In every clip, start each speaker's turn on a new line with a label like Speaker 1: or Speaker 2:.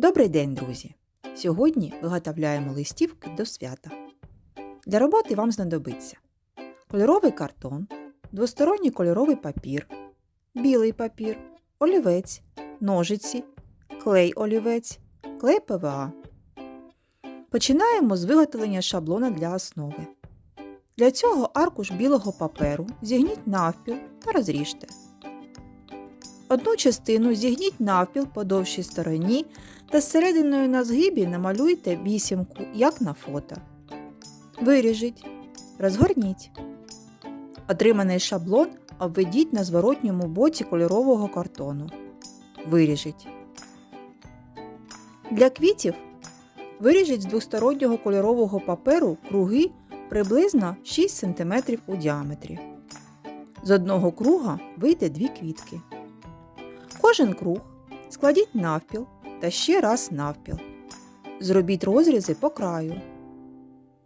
Speaker 1: Добрий день, друзі! Сьогодні виготовляємо листівки до свята. Для роботи вам знадобиться кольоровий картон, двосторонній кольоровий папір, білий папір, олівець, ножиці, клей олівець, клей ПВА. Починаємо з виготовлення шаблона для основи. Для цього аркуш білого паперу зігніть навпіл та розріжте. Одну частину зігніть навпіл по довшій стороні та зсерединою на згибі намалюйте вісімку, як на фото. Виріжіть, розгорніть. Отриманий шаблон обведіть на зворотньому боці кольорового картону. Виріжіть. Для квітів виріжіть з двостороннього кольорового паперу круги приблизно 6 см у діаметрі. З одного круга вийде дві квітки. Кожен круг складіть навпіл та ще раз навпіл. Зробіть розрізи по краю.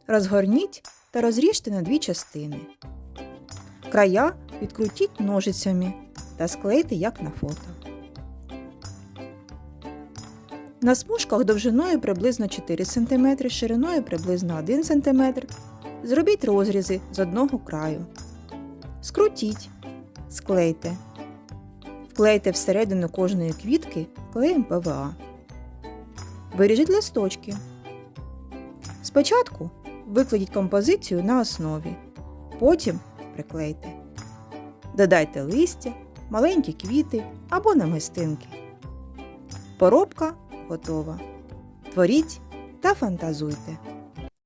Speaker 1: Розгорніть та розріжте на дві частини. Края відкрутіть ножицями та склейте як на фото. На смужках довжиною приблизно 4 см, шириною приблизно 1 см. Зробіть розрізи з одного краю. Скрутіть, склейте. Вклейте всередину кожної квітки клеєм ПВА. Виріжіть листочки. Спочатку викладіть композицію на основі, потім приклейте. Додайте листя, маленькі квіти або намистинки. Поробка готова. Творіть та фантазуйте.